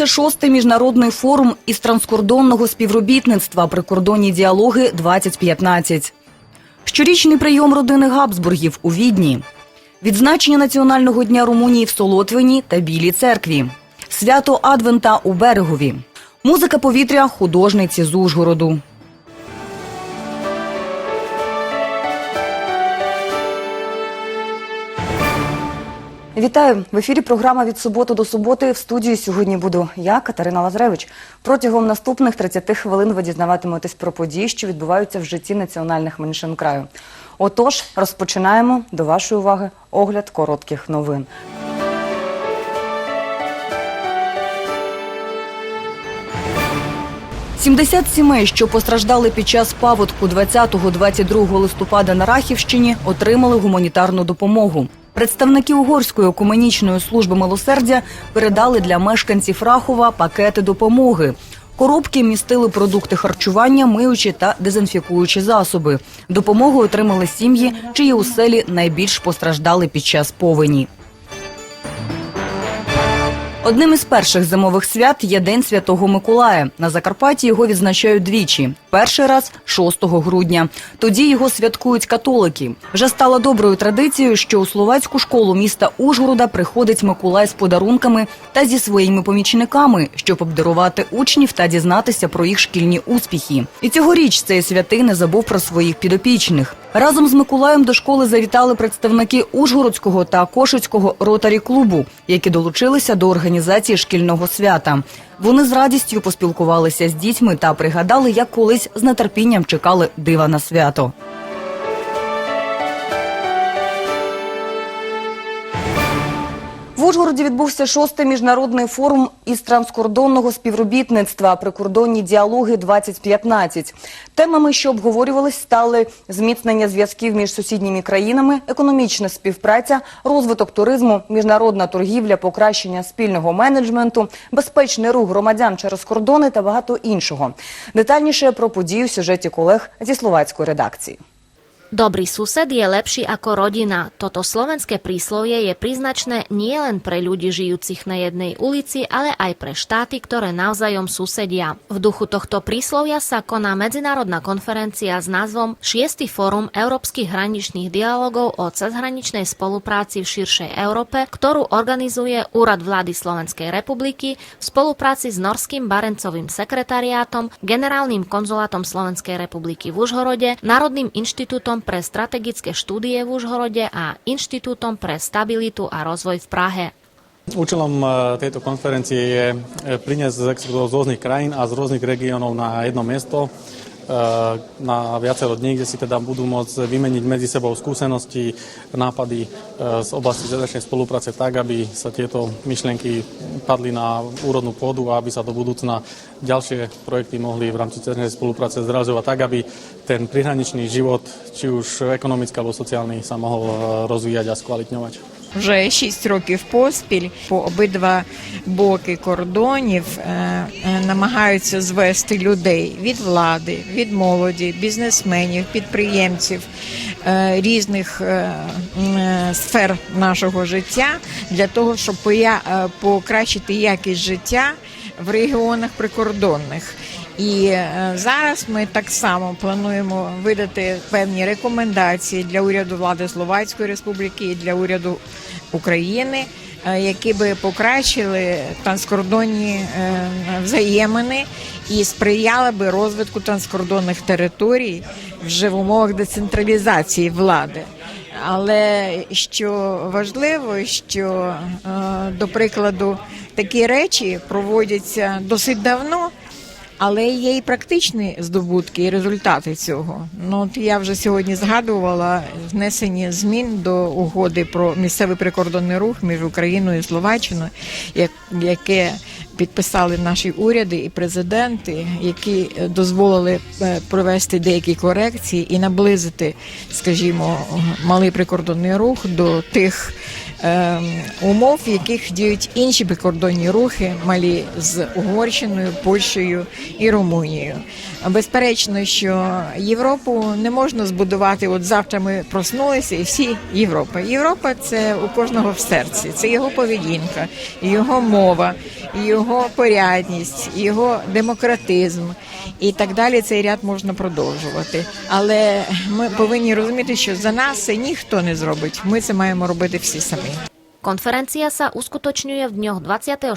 Відбувся шостий міжнародний форум із транскордонного співробітництва прикордонні діалоги 2015 Щорічний прийом родини Габсбургів у Відні. Відзначення Національного дня Румунії в Солотвині та Білій церкві. Свято Адвента у Берегові. Музика повітря художниці з Ужгороду. Вітаю в ефірі. Програма від суботи до суботи. В студії сьогодні буду я, Катерина Лазаревич. Протягом наступних 30 хвилин ви дізнаватиметесь про події, що відбуваються в житті національних меншин краю. Отож, розпочинаємо до вашої уваги огляд коротких новин. Сімдесят сімей, що постраждали під час паводку 20-22 листопада на Рахівщині, отримали гуманітарну допомогу. Представники Угорської окуменічної служби милосердя передали для мешканців Рахова пакети допомоги. Коробки містили продукти харчування, миючі та дезінфікуючі засоби. Допомогу отримали сім'ї, чиї оселі найбільш постраждали під час повені. Одним із перших зимових свят є День Святого Миколая. На Закарпатті його відзначають двічі. Перший раз 6 грудня. Тоді його святкують католики. Вже стало доброю традицією, що у словацьку школу міста Ужгорода приходить Миколай з подарунками та зі своїми помічниками, щоб обдарувати учнів та дізнатися про їх шкільні успіхи. І цьогоріч цей святий не забув про своїх підопічних. Разом з Миколаєм до школи завітали представники Ужгородського та Кошицького ротарі клубу, які долучилися до організації шкільного свята. Вони з радістю поспілкувалися з дітьми та пригадали, як колись з нетерпінням чекали дива на свято. Ужгороді відбувся шостий міжнародний форум із транскордонного співробітництва прикордонні діалоги 2015 Темами, що обговорювались, стали зміцнення зв'язків між сусідніми країнами, економічна співпраця, розвиток туризму, міжнародна торгівля, покращення спільного менеджменту, безпечний рух громадян через кордони та багато іншого. Детальніше про подію в сюжеті колег зі словацької редакції. Dobrý sused je lepší ako rodina. Toto slovenské príslovie je príznačné nielen pre ľudí žijúcich na jednej ulici, ale aj pre štáty, ktoré navzájom susedia. V duchu tohto príslovia sa koná medzinárodná konferencia s názvom 6. fórum európskych hraničných dialogov o cezhraničnej spolupráci v širšej Európe, ktorú organizuje Úrad vlády Slovenskej republiky v spolupráci s Norským Barencovým sekretariátom, Generálnym konzulátom Slovenskej republiky v Užhorode, Národným inštitútom pre strategické štúdie v Užhorode a Inštitútom pre stabilitu a rozvoj v Prahe. Účelom e, tejto konferencie je e, priniesť z rôznych krajín a z rôznych regiónov na jedno miesto, na viacero dní, kde si teda budú môcť vymeniť medzi sebou skúsenosti, nápady z oblasti zahraničnej spolupráce tak, aby sa tieto myšlienky padli na úrodnú pôdu a aby sa do budúcna ďalšie projekty mohli v rámci zahraničnej spolupráce zrealizovať tak, aby ten prihraničný život, či už ekonomický alebo sociálny, sa mohol rozvíjať a skvalitňovať. Вже 6 років поспіль по обидва боки кордонів е, е, намагаються звести людей від влади, від молоді, бізнесменів, підприємців е, різних сфер нашого життя для того, щоб покращити якість життя в регіонах прикордонних. І е, зараз ми так само плануємо видати певні рекомендації для уряду влади Словацької Республіки і для уряду України, е, які би покращили транскордонні е, взаємини і сприяли би розвитку транскордонних територій вже в умовах децентралізації влади. Але що важливо, що до прикладу такі речі проводяться досить давно. Але є і практичні здобутки, і результати цього. Ну от я вже сьогодні згадувала внесення змін до угоди про місцевий прикордонний рух між Україною і Словаччиною, як- яке підписали наші уряди і президенти, які дозволили е, провести деякі корекції і наблизити, скажімо, малий прикордонний рух до тих умов, в яких діють інші прикордонні рухи, малі з Угорщиною, Польщею і Румунією. Безперечно, що Європу не можна збудувати. От завтра ми проснулися, і всі Європа. Європа це у кожного в серці, це його поведінка, його мова, його порядність, його демократизм і так далі. Цей ряд можна продовжувати. Але ми повинні розуміти, що за нас це ніхто не зробить. Ми це маємо робити всі самі. Konferencia sa uskutočňuje v dňoch 24.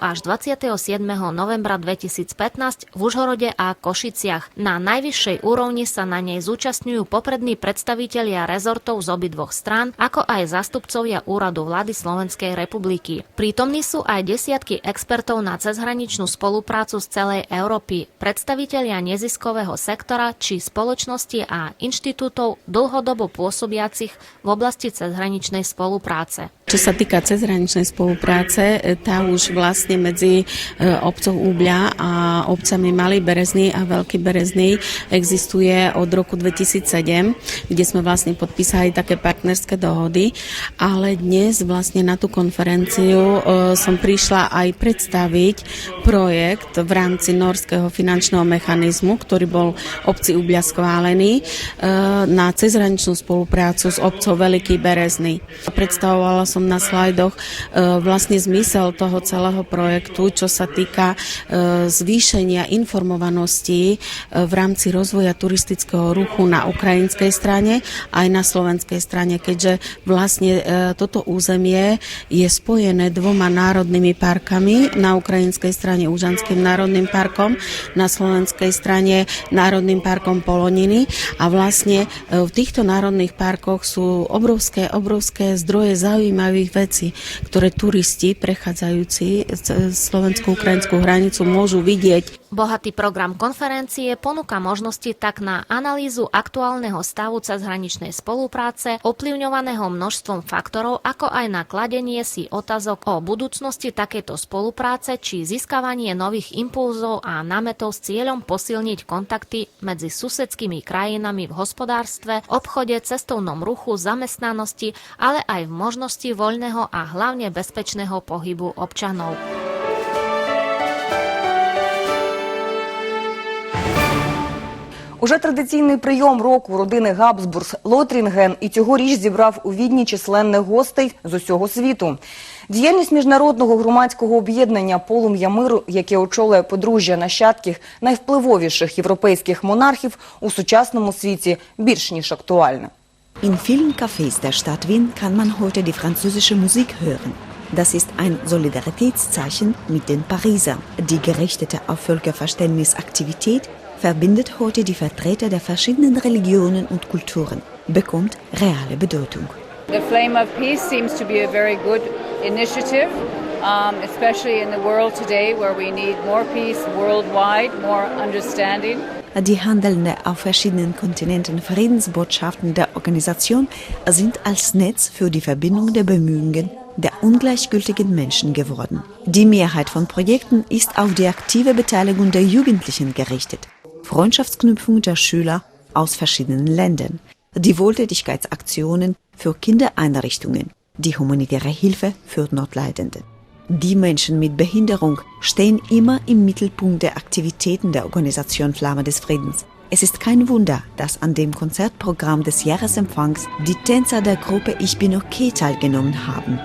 až 27. novembra 2015 v Užhorode a Košiciach. Na najvyššej úrovni sa na nej zúčastňujú poprední predstavitelia rezortov z obidvoch strán, ako aj zastupcovia úradu vlády Slovenskej republiky. Prítomní sú aj desiatky expertov na cezhraničnú spoluprácu z celej Európy, predstavitelia neziskového sektora či spoločnosti a inštitútov dlhodobo pôsobiacich v oblasti cezhraničnej spolupráce. Čo sa týka cezhraničnej spolupráce, e, tá už vlastne medzi e, obcov Úbľa a obcami Malý Berezný a Veľký Berezný existuje od roku 2007, kde sme vlastne podpísali také partnerské dohody, ale dnes vlastne na tú konferenciu e, som prišla aj predstaviť projekt v rámci norského finančného mechanizmu, ktorý bol obci Úbľa schválený na cezhraničnú spoluprácu s obcov Veľký Berezný. Predstavovala som na slajdoch e, vlastne zmysel toho celého projektu, čo sa týka e, zvýšenia informovanosti e, v rámci rozvoja turistického ruchu na ukrajinskej strane aj na slovenskej strane, keďže vlastne toto územie je spojené dvoma národnými parkami, na ukrajinskej strane Užanským národným parkom, na slovenskej strane Národným parkom Poloniny a vlastne v týchto národných parkoch sú obrovské, obrovské zdroje zaujímavých vecí, ktoré turisti prechádzajúci slovensko-ukrajinskú hranicu môžu vidieť. Bohatý program konferencie ponúka možnosti tak na analýzu aktuálneho stavu cezhraničnej spolupráce, ovplyvňovaného množstvom faktorov, ako aj na kladenie si otázok o budúcnosti takejto spolupráce či získavanie nových impulzov a námetov s cieľom posilniť kontakty medzi susedskými krajinami v hospodárstve, obchode, cestovnom ruchu, zamestnanosti, ale aj v možnosti voľného a hlavne bezpečného pohybu občanov. Уже традиційний прийом року родини Габсбург Лотрінген і цьогоріч зібрав у Відні численних гостей з усього світу. Діяльність міжнародного громадського об'єднання Полум'я миру, яке очолює подружжя нащадків найвпливовіших європейських монархів у сучасному світі, більш ніж актуальне. In vielen Cafés der Stadt Wien kann man heute die französische Musik hören. Das ist ein Solidaritätszeichen mit den Parisern. Die gerichtete auf Völkerverständnisaktivität verbindet heute die Vertreter der verschiedenen Religionen und Kulturen, bekommt reale Bedeutung. The Flame of Peace seems to be a very good initiative, um, especially in the world today where we need more peace worldwide, more understanding. Die handelnde auf verschiedenen Kontinenten Friedensbotschaften der Organisation sind als Netz für die Verbindung der Bemühungen der ungleichgültigen Menschen geworden. Die Mehrheit von Projekten ist auf die aktive Beteiligung der Jugendlichen gerichtet. Freundschaftsknüpfung der Schüler aus verschiedenen Ländern, die Wohltätigkeitsaktionen für Kindereinrichtungen, die humanitäre Hilfe für Notleidende. Die Menschen mit Behinderung stehen immer im Mittelpunkt der Aktivitäten der Organisation Flamme des Friedens. Es ist kein Wunder, dass an dem Konzertprogramm des Jahresempfangs die Tänzer der Gruppe Ich bin okay teilgenommen haben,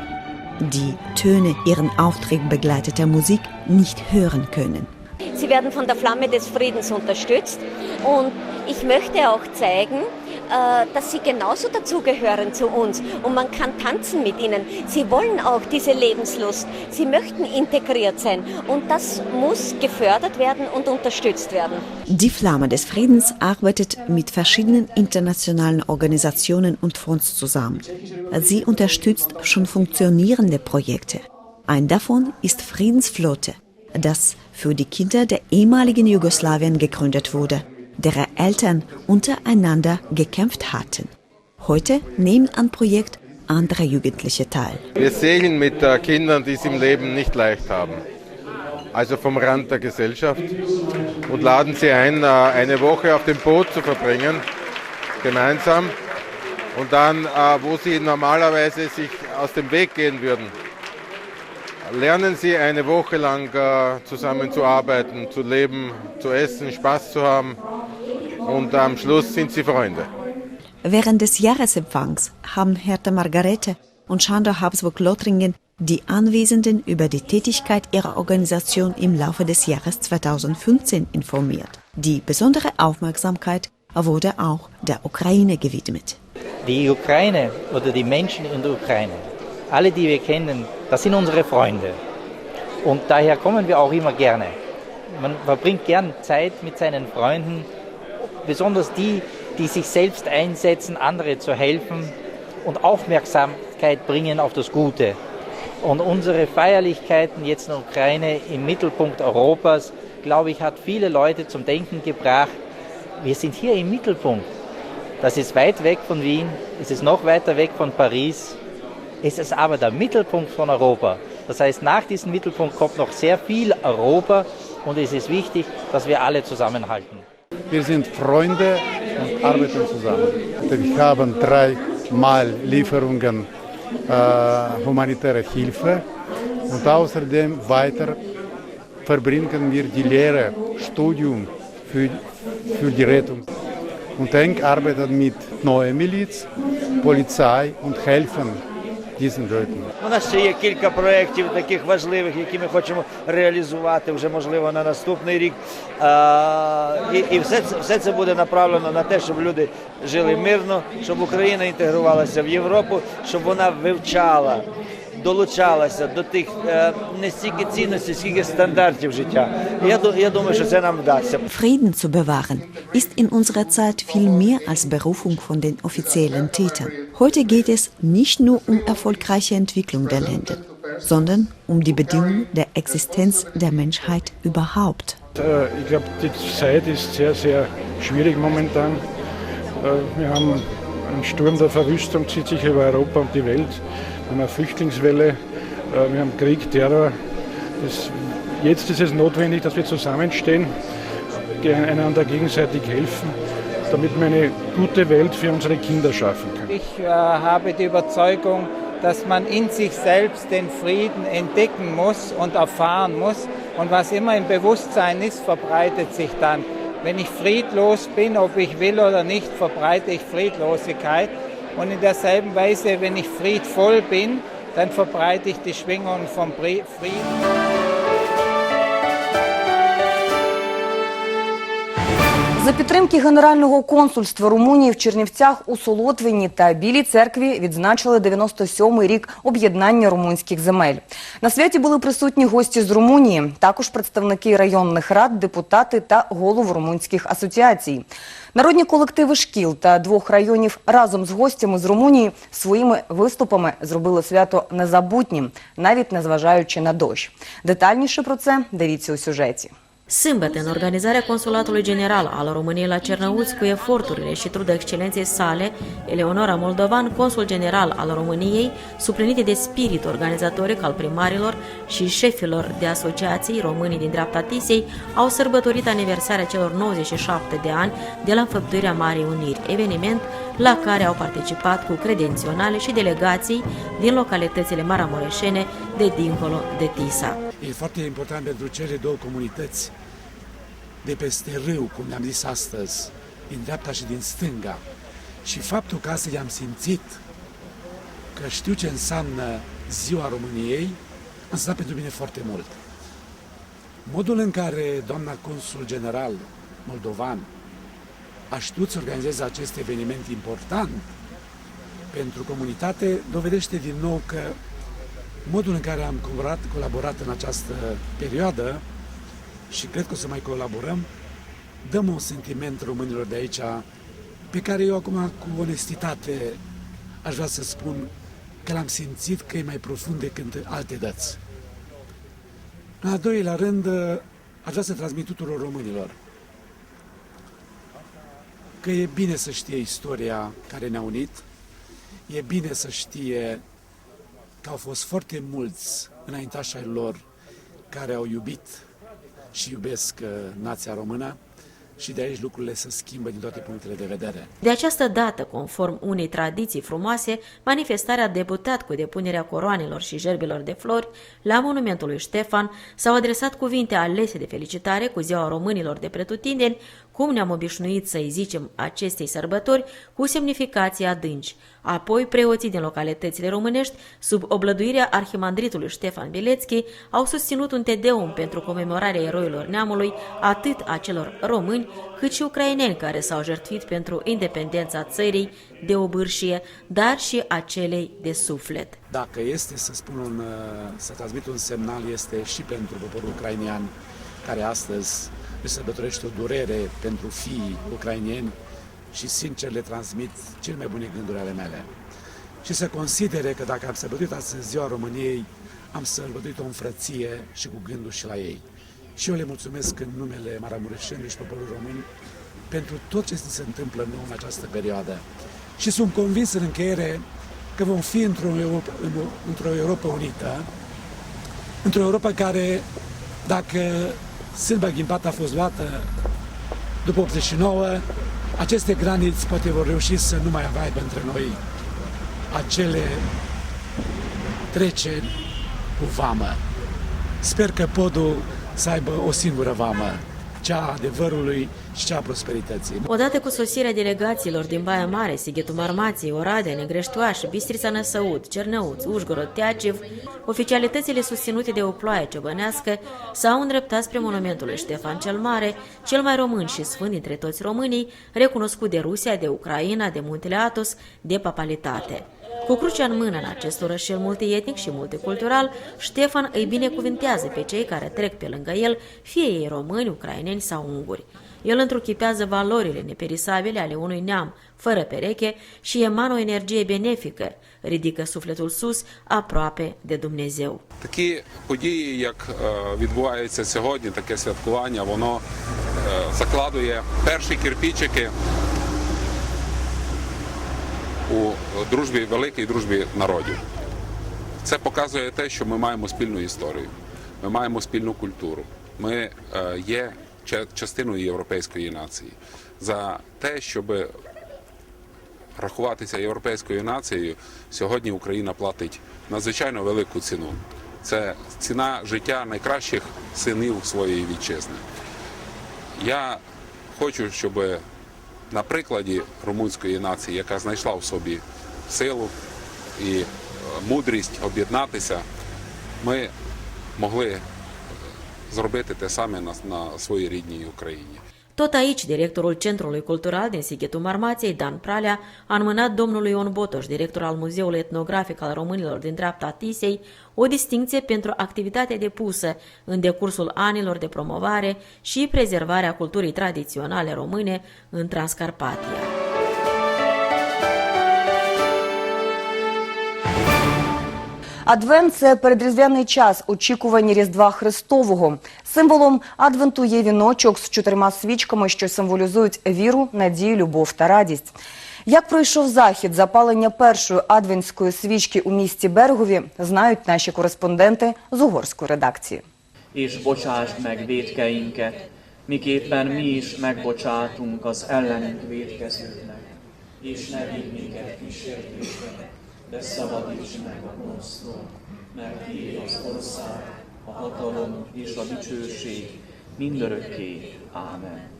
die Töne ihren Auftritt begleiteter Musik nicht hören können. Sie werden von der Flamme des Friedens unterstützt und ich möchte auch zeigen, äh, dass sie genauso dazugehören zu uns und man kann tanzen mit ihnen. Sie wollen auch diese Lebenslust. Sie möchten integriert sein und das muss gefördert werden und unterstützt werden. Die Flamme des Friedens arbeitet mit verschiedenen internationalen Organisationen und Fonds zusammen. Sie unterstützt schon funktionierende Projekte. Ein davon ist Friedensflotte, das für die Kinder der ehemaligen Jugoslawien gegründet wurde deren Eltern untereinander gekämpft hatten. Heute nehmen an Projekt andere Jugendliche teil. Wir segeln mit äh, Kindern, die es im Leben nicht leicht haben. also vom Rand der Gesellschaft, und laden sie ein, äh, eine Woche auf dem Boot zu verbringen, gemeinsam, und dann, äh, wo sie normalerweise sich aus dem Weg gehen würden, lernen sie eine Woche lang äh, zusammenzuarbeiten, zu leben, zu essen, Spaß zu haben, und am Schluss sind sie Freunde. Während des Jahresempfangs haben Hertha Margarete und Schandau Habsburg-Lothringen die Anwesenden über die Tätigkeit ihrer Organisation im Laufe des Jahres 2015 informiert. Die besondere Aufmerksamkeit wurde auch der Ukraine gewidmet. Die Ukraine oder die Menschen in der Ukraine, alle, die wir kennen, das sind unsere Freunde. Und daher kommen wir auch immer gerne. Man verbringt gern Zeit mit seinen Freunden, besonders die, die sich selbst einsetzen, andere zu helfen und Aufmerksamkeit bringen auf das Gute. Und unsere Feierlichkeiten jetzt in der Ukraine im Mittelpunkt Europas, glaube ich, hat viele Leute zum Denken gebracht. Wir sind hier im Mittelpunkt. Das ist weit weg von Wien, es ist noch weiter weg von Paris. Es ist aber der Mittelpunkt von Europa. Das heißt, nach diesem Mittelpunkt kommt noch sehr viel Europa und es ist wichtig, dass wir alle zusammenhalten. Wir sind Freunde und arbeiten zusammen. Wir haben dreimal Lieferungen äh, humanitäre Hilfe und außerdem weiter verbringen wir die Lehre, Studium für, für die Rettung. Und eng arbeiten mit neuer Miliz, Polizei und helfen diesen Leuten. У нас ще є кілька проєктів таких важливих, які ми хочемо реалізувати вже можливо на наступний рік. А, і і все, це- все це буде направлено на те, щоб люди жили мирно, щоб Україна інтегрувалася в Європу, щоб вона вивчала, долучалася до тих е, не стільки цінностей, скільки стандартів життя. І я, ду- я думаю, що це нам вдасться. Frieden zu bewahren ist in unserer Zeit viel mehr als Berufung von den offiziellen Tätern. Heute geht es nicht nur um erfolgreiche Entwicklung der Länder, sondern um die Bedingungen der Existenz der Menschheit überhaupt. Äh, Ich glaube, die Zeit ist sehr, sehr schwierig momentan. Äh, Wir haben einen Sturm der Verwüstung, zieht sich über Europa und die Welt. Wir haben eine Flüchtlingswelle, äh, wir haben Krieg, Terror. Das, jetzt ist es notwendig, dass wir zusammenstehen, einander gegenseitig helfen, damit wir eine gute Welt für unsere Kinder schaffen können. Ich äh, habe die Überzeugung, dass man in sich selbst den Frieden entdecken muss und erfahren muss. Und was immer im Bewusstsein ist, verbreitet sich dann. Wenn ich friedlos bin, ob ich will oder nicht, verbreite ich Friedlosigkeit. Und in derselben Weise, wenn ich friedvoll bin, dann verbreite ich die Schwingungen vom Frieden. За підтримки Генерального консульства Румунії в Чернівцях у Солотвині та Білій церкві відзначили 97-й рік об'єднання румунських земель. На святі були присутні гості з Румунії, також представники районних рад, депутати та голов румунських асоціацій. Народні колективи шкіл та двох районів разом з гостями з Румунії своїми виступами зробили свято незабутнім, навіть незважаючи на дощ. Детальніше про це дивіться у сюжеті. Sâmbătă, în organizarea Consulatului General al României la Cernăuți, cu eforturile și trudul excelenței sale, Eleonora Moldovan, consul general al României, suplinite de spirit organizatoric al primarilor și șefilor de asociații românii din dreapta Tisei, au sărbătorit aniversarea celor 97 de ani de la înfăptuirea Marii Uniri, eveniment la care au participat cu credenționale și delegații din localitățile maramureșene de dincolo de Tisa. E foarte important pentru cele două comunități de peste râu, cum le-am zis astăzi, din dreapta și din stânga. Și faptul că astăzi am simțit că știu ce înseamnă Ziua României, a însemnat pentru mine foarte mult. Modul în care doamna consul general moldovan a știut să organizeze acest eveniment important pentru comunitate dovedește din nou că modul în care am colaborat, colaborat în această perioadă și cred că o să mai colaborăm, dăm un sentiment românilor de aici pe care eu acum cu onestitate aș vrea să spun că l-am simțit că e mai profund decât alte dăți. În al doilea rând, aș vrea să transmit tuturor românilor că e bine să știe istoria care ne-a unit, e bine să știe că au fost foarte mulți înaintași ai lor care au iubit și iubesc uh, nația română și de aici lucrurile se schimbă din toate punctele de vedere. De această dată, conform unei tradiții frumoase, manifestarea a debutat cu depunerea coroanelor și gerbilor de flori la monumentul lui Ștefan, s-au adresat cuvinte alese de felicitare cu ziua românilor de pretutindeni, cum ne-am obișnuit să-i zicem acestei sărbători, cu semnificații adânci. Apoi, preoții din localitățile românești, sub oblăduirea arhimandritului Ștefan Bilețchi, au susținut un tedeum pentru comemorarea eroilor neamului, atât a celor români, cât și ucraineni care s-au jertfit pentru independența țării de obârșie, dar și a celei de suflet. Dacă este să spun un, uh, să transmit un semnal, este și pentru poporul ucrainian, care astăzi își sărbătorește o durere pentru fiii ucrainieni și sincer le transmit cele mai bune gânduri ale mele. Și să considere că dacă am sărbătorit astăzi ziua României, am sărbătorit-o în frăție și cu gânduri și la ei. Și eu le mulțumesc în numele Maramureșenului și poporului român pentru tot ce se întâmplă nou în această perioadă. Și sunt convins în încheiere că vom fi într-o Europa, într-o Europa unită, într-o Europa care, dacă Sârba Ghimpata a fost luată după 89, aceste graniți poate vor reuși să nu mai aibă între noi acele treceri cu vamă. Sper că podul să aibă o singură vamă, cea a adevărului și cea a prosperității. Odată cu sosirea delegațiilor din Baia Mare, Sighetul Marmației, Oradea, Negreștoaș, Bistrița Năsăud, Cernăuț, Ușgorod, Teaciv, oficialitățile susținute de o ploaie ciobănească s-au îndreptat spre monumentul lui Ștefan cel Mare, cel mai român și sfânt dintre toți românii, recunoscut de Rusia, de Ucraina, de Muntele Atos, de papalitate. Cu crucea în mână în acest orășel multietnic și multicultural, Ștefan îi binecuvintează pe cei care trec pe lângă el, fie ei români, ucraineni sau unguri. El întruchipează valorile neperisabile ale unui neam, fără pereche, și emană o energie benefică, ridică sufletul sus, aproape de Dumnezeu. Такі події, як е, відбуваються сьогодні, таке святкування, воно е, закладує перші кирпичики у дружбі, великій дружбі народів. Це показує те, що ми маємо спільну історію, ми маємо спільну культуру. Ми е, є частиною європейської нації. За те, щоб рахуватися європейською нацією, сьогодні Україна платить надзвичайно велику ціну. Це ціна життя найкращих синів своєї вітчизни. Я хочу, щоб на прикладі румунської нації, яка знайшла в собі силу і е, мудрість об'єднатися, ми могли зробити те саме на, на своїй рідній Україні. Tot aici, directorul Centrului Cultural din Sighetul Marmației, Dan Pralea, a înmânat domnului Ion Botoș, director al Muzeului Etnografic al Românilor din dreapta Tisei, o distinție pentru activitatea depusă în decursul anilor de promovare și prezervarea culturii tradiționale române în Transcarpatia. Адвент це передріздвяний час очікування Різдва Христового. Символом адвенту є віночок з чотирма свічками, що символізують віру, надію, любов та радість. Як пройшов захід запалення першої адвентської свічки у місті Берегові, знають наші кореспонденти з угорської редакції. és bocsásd meg védkeinket, miképpen mi is megbocsátunk az ellenünk védkezőknek. És ne vigy minket kísértésbe, de szabadíts meg a gonosztól, mert Tiéd az ország, a hatalom és a dicsőség mindörökké. Ámen.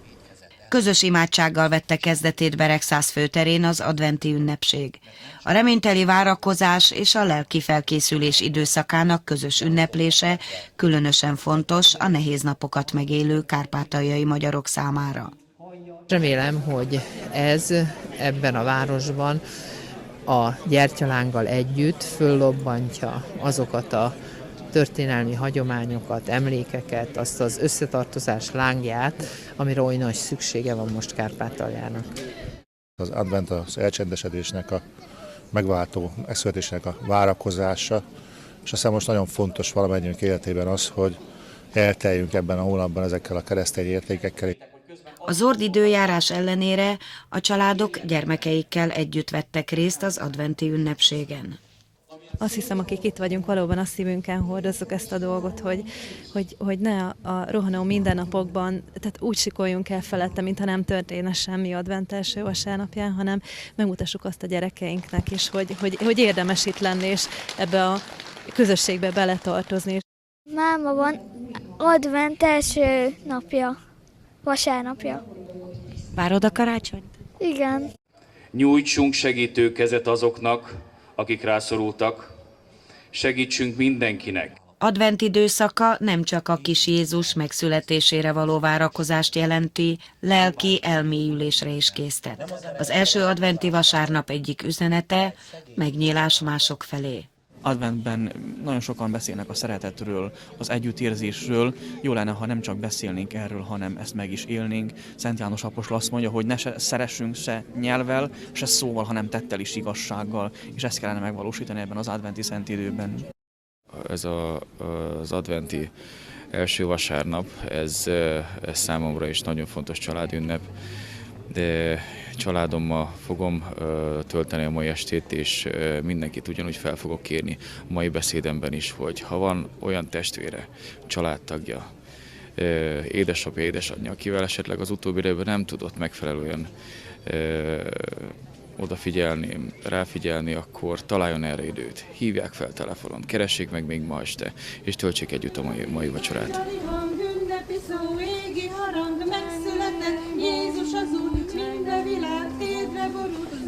Közös imádsággal vette kezdetét Beregszász főterén az adventi ünnepség. A reményteli várakozás és a lelki felkészülés időszakának közös ünneplése különösen fontos a nehéz napokat megélő kárpátaljai magyarok számára. Remélem, hogy ez ebben a városban a gyertyalánggal együtt föllobbantja azokat a történelmi hagyományokat, emlékeket, azt az összetartozás lángját, amire oly nagy szüksége van most Kárpátaljának. Az advent az elcsendesedésnek, a megváltó megszületésnek a várakozása, és aztán most nagyon fontos valamennyiünk életében az, hogy elteljünk ebben a hónapban ezekkel a keresztény értékekkel. A zord időjárás ellenére a családok gyermekeikkel együtt vettek részt az adventi ünnepségen. azt hiszem, akik itt vagyunk, valóban a szívünkön hordozzuk ezt a dolgot, hogy, hogy, hogy ne a, a rohanó mindennapokban, tehát úgy sikoljunk el felette, mintha nem történne semmi advent első vasárnapján, hanem megmutassuk azt a gyerekeinknek is, hogy, hogy, hogy érdemes itt lenni, és ebbe a közösségbe beletartozni. Máma van advent első napja, vasárnapja. Várod a karácsonyt? Igen. Nyújtsunk segítő kezet azoknak, akik rászorultak. Segítsünk mindenkinek. Advent időszaka nem csak a kis Jézus megszületésére való várakozást jelenti, lelki elmélyülésre is késztet. Az első adventi vasárnap egyik üzenete megnyílás mások felé. Adventben nagyon sokan beszélnek a szeretetről, az együttérzésről. Jó lenne, ha nem csak beszélnénk erről, hanem ezt meg is élnénk. Szent János Apostol azt mondja, hogy ne se szeressünk se nyelvel, se szóval, hanem tettel is igazsággal, és ezt kellene megvalósítani ebben az adventi szent időben. Ez a, az adventi első vasárnap, ez, ez számomra is nagyon fontos családünnep, de családommal fogom tölteni a mai estét, és mindenkit ugyanúgy fel fogok kérni a mai beszédemben is, hogy ha van olyan testvére, családtagja, édesapja, édesanyja, akivel esetleg az utóbbi időben nem tudott megfelelően odafigyelni, ráfigyelni, akkor találjon erre időt. Hívják fel telefonon, keressék meg még ma este, és töltsék együtt a mai, mai vacsorát.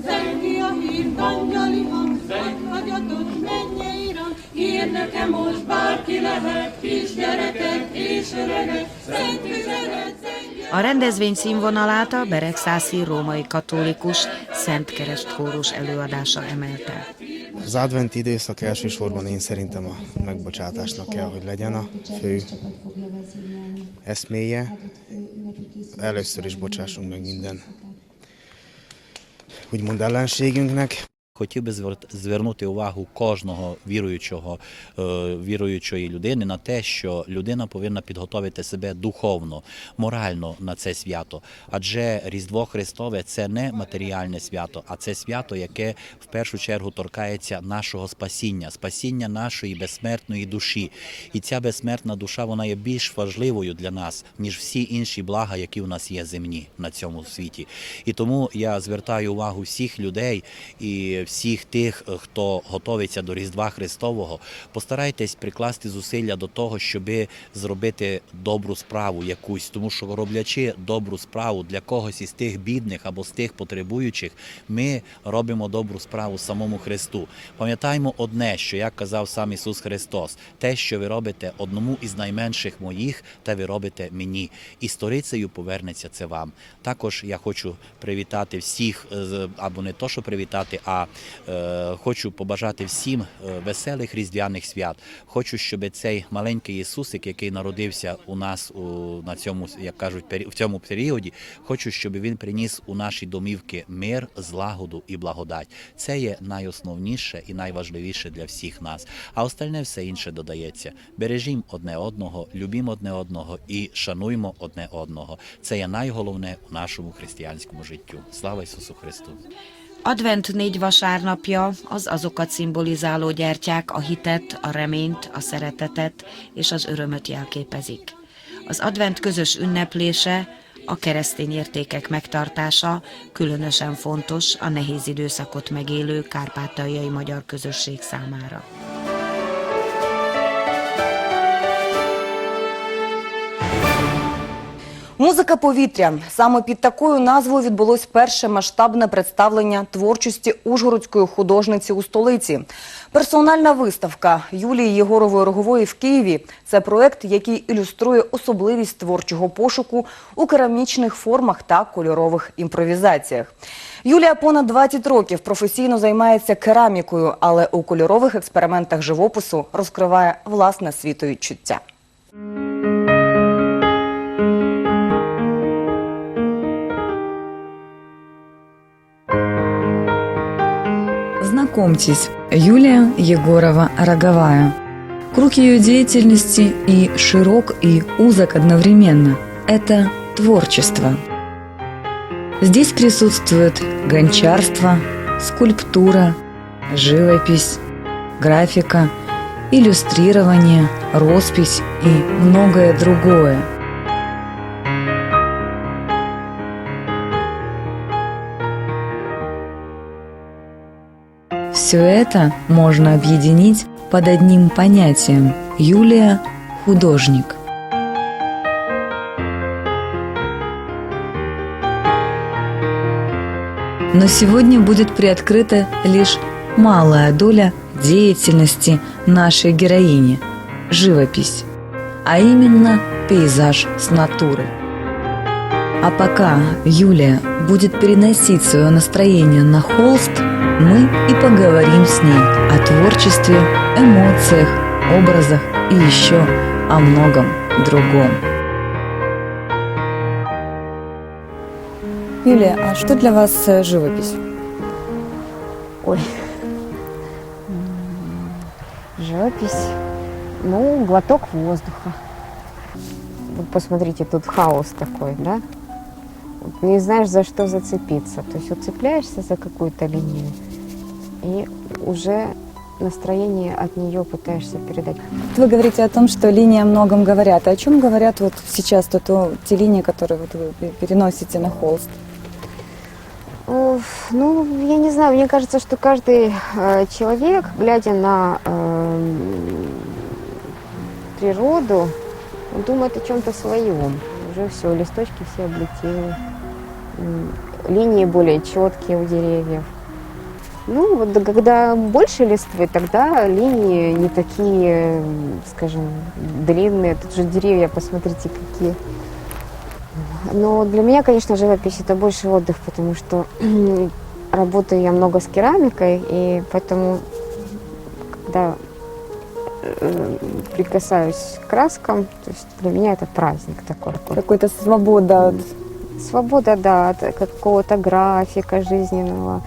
Zengi a hír, angyali hang, meghagyatott mennyei rang, hírnöke most bárki lehet, kisgyerekek és öregek, szent üzenet, A rendezvény színvonalát a Beregszászi római katolikus Szent Kereszt kórus előadása emelte. Az advent időszak elsősorban én szerintem a megbocsátásnak kell, hogy legyen a fő eszméje. Először is bocsássunk meg minden úgymond ellenségünknek. Хотів би звер- звернути увагу кожного віруючого е, віруючої людини на те, що людина повинна підготовити себе духовно, морально на це свято. Адже Різдво Христове це не матеріальне свято, а це свято, яке в першу чергу торкається нашого спасіння, спасіння нашої безсмертної душі. І ця безсмертна душа вона є більш важливою для нас, ніж всі інші блага, які у нас є земні на цьому світі. І тому я звертаю увагу всіх людей і всіх тих, е, хто готовиться до Різдва Христового, постарайтесь прикласти зусилля до того, щоби зробити добру справу якусь, тому що роблячи добру справу для когось із тих бідних або з тих потребуючих, ми робимо добру справу самому Христу. Пам'ятаємо одне, що як казав сам Ісус Христос, те, що ви робите одному із найменших моїх, те ви робите мені. І сторицею повернеться це вам. Також я хочу привітати всіх, е, або не то, що привітати, а хочу побажати всім е, веселих різдвяних свят. Хочу, щоб цей маленький Ісусик, який народився у нас у, на цьому, як кажуть, в цьому періоді, хочу, щоб він приніс у наші домівки мир, злагоду і благодать. Це є найосновніше і найважливіше для всіх нас. А остальне все інше додається. Бережімо одне одного, любімо одне одного і шануймо одне одного. Це є найголовне у нашому християнському життю. Слава Ісусу Христу! Advent négy vasárnapja az azokat szimbolizáló gyertyák a hitet, a reményt, a szeretetet és az örömöt jelképezik. Az advent közös ünneplése, a keresztény értékek megtartása különösen fontos a nehéz időszakot megélő kárpátaljai magyar közösség számára. Музика повітря. Саме під такою назвою відбулось перше масштабне представлення творчості ужгородської художниці у столиці. Персональна виставка Юлії Єгорової Рогової в Києві це проект, який ілюструє особливість творчого пошуку у керамічних формах та кольорових імпровізаціях. Юлія понад 20 років професійно займається керамікою, але у кольорових експериментах живопису розкриває власне світовідчуття. Знакомьтесь, Юлия Егорова Роговая. Круг ее деятельности и широк, и узок одновременно. Это творчество. Здесь присутствует гончарство, скульптура, живопись, графика, иллюстрирование, роспись и многое другое. Все это можно объединить под одним понятием – Юлия – художник. Но сегодня будет приоткрыта лишь малая доля деятельности нашей героини – живопись, а именно пейзаж с натуры. А пока Юлия будет переносить свое настроение на холст, мы и поговорим с ней о творчестве, эмоциях, образах и еще о многом другом. Юлия, а что для вас э, живопись? Ой. Живопись. Ну, глоток воздуха. Вот посмотрите, тут хаос такой, да? Вот Не знаешь, за что зацепиться. То есть вот цепляешься за какую-то линию и уже настроение от нее пытаешься передать. Вы говорите о том, что линии о многом говорят. А о чем говорят вот сейчас то, то, те линии, которые вот вы пе- переносите на холст? Уф, Ну, я не знаю, мне кажется, что каждый э, человек, глядя на эм, природу, он думает о чем-то своем. Уже все, листочки все облетели, линии более четкие у деревьев. Ну, вот когда больше листвы, тогда линии не такие, скажем, длинные. Тут же деревья, посмотрите, какие. Но для меня, конечно, живопись это больше отдых, потому что работаю я много с керамикой, и поэтому, когда прикасаюсь к краскам, то есть для меня это праздник такой. Какой-то свобода от... Свобода, да, от какого-то графика жизненного.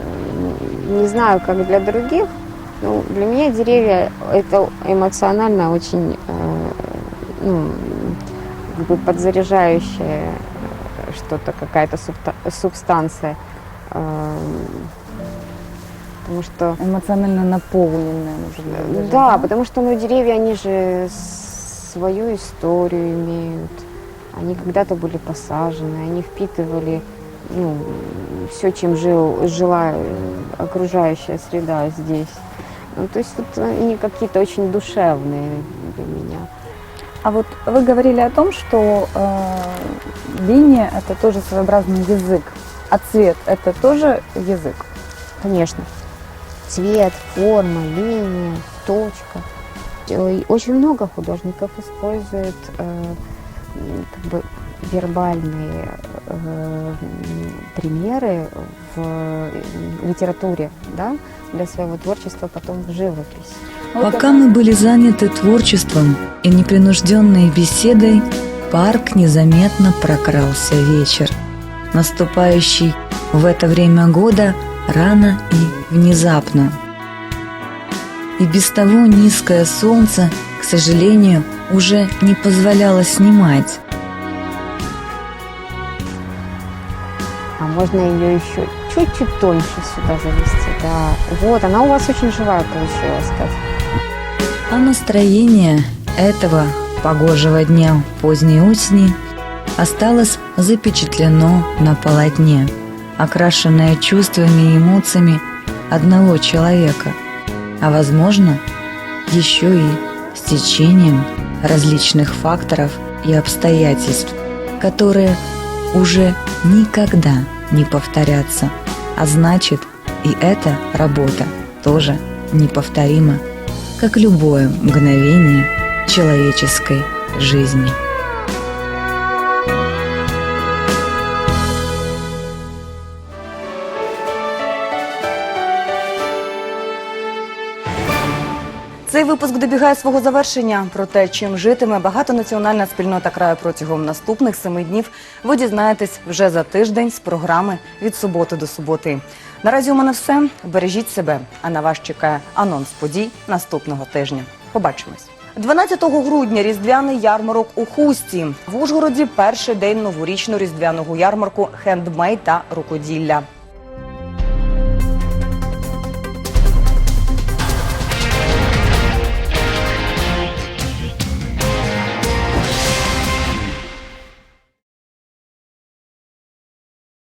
М, Не знаю, как для других, но для меня деревья это эмоционально очень э, ну, как бы подзаряжающее э, что-то, какая-то субстанция. Потому что... Эмоционально наполненная, может быть. даже, Да, потому что ну, деревья, они же свою историю имеют. Они когда-то были посажены, они впитывали ну, все, чем жил, жила э, окружающая среда здесь. Ну, то есть вот они какие-то очень душевные для меня. А вот вы говорили о том, что э, линия это тоже своеобразный язык, а цвет это тоже язык. Конечно. Цвет, форма, линия, точка. Очень много художников используют э, как бы вербальные э, примеры в э, литературе, да, для своего творчества, потом в живопись. Пока мы были заняты творчеством и непринужденной беседой, парк незаметно прокрался вечер, наступающий в это время года рано и внезапно. И без того низкое солнце, к сожалению, уже не позволяло снимать. А можно ее еще чуть-чуть тоньше сюда завести. Да. Вот, она у вас очень живая получилась, кстати. А настроение этого погожего дня поздней осени осталось запечатлено на полотне, окрашенное чувствами и эмоциями одного человека, а возможно, еще и стечением различных факторов и обстоятельств, которые уже никогда не повторятся, а значит и эта работа тоже неповторима, как любое мгновение человеческой жизни. Випуск добігає свого завершення. Про те, чим житиме багатонаціональна спільнота краю протягом наступних семи днів, ви дізнаєтесь вже за тиждень з програми від суботи до суботи. Наразі у мене все. Бережіть себе. А на вас чекає анонс подій наступного тижня. Побачимось. 12 грудня різдвяний ярмарок у Хусті. В Ужгороді перший день новорічно різдвяного ярмарку хендмейд та рукоділля.